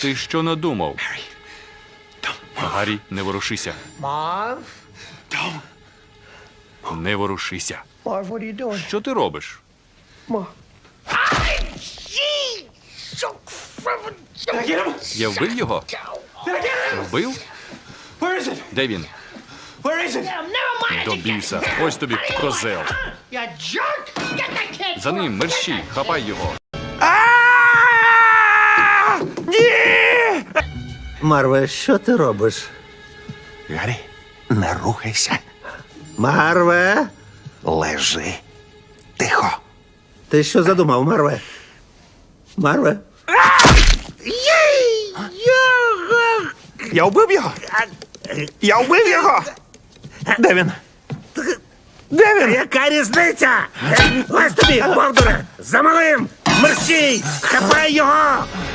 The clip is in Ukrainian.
Ти що надумав? Гаррі, не ворушися. Не ворушися. Marv, what are you doing? Що ти робиш? Я вбив його? Вбив? Де він? До біса. Ось тобі козел. За ним мерщій, хапай його. Марве, що ти робиш? Гаррі, не рухайся. Марве? Лежи. Тихо. Ти що задумав, Марве? Марве? Я вбив його. Я вбив його. Де він? Де він? Яка різниця? Ось тобі, Бовдуре! За малим! Мерщій! Хапай його!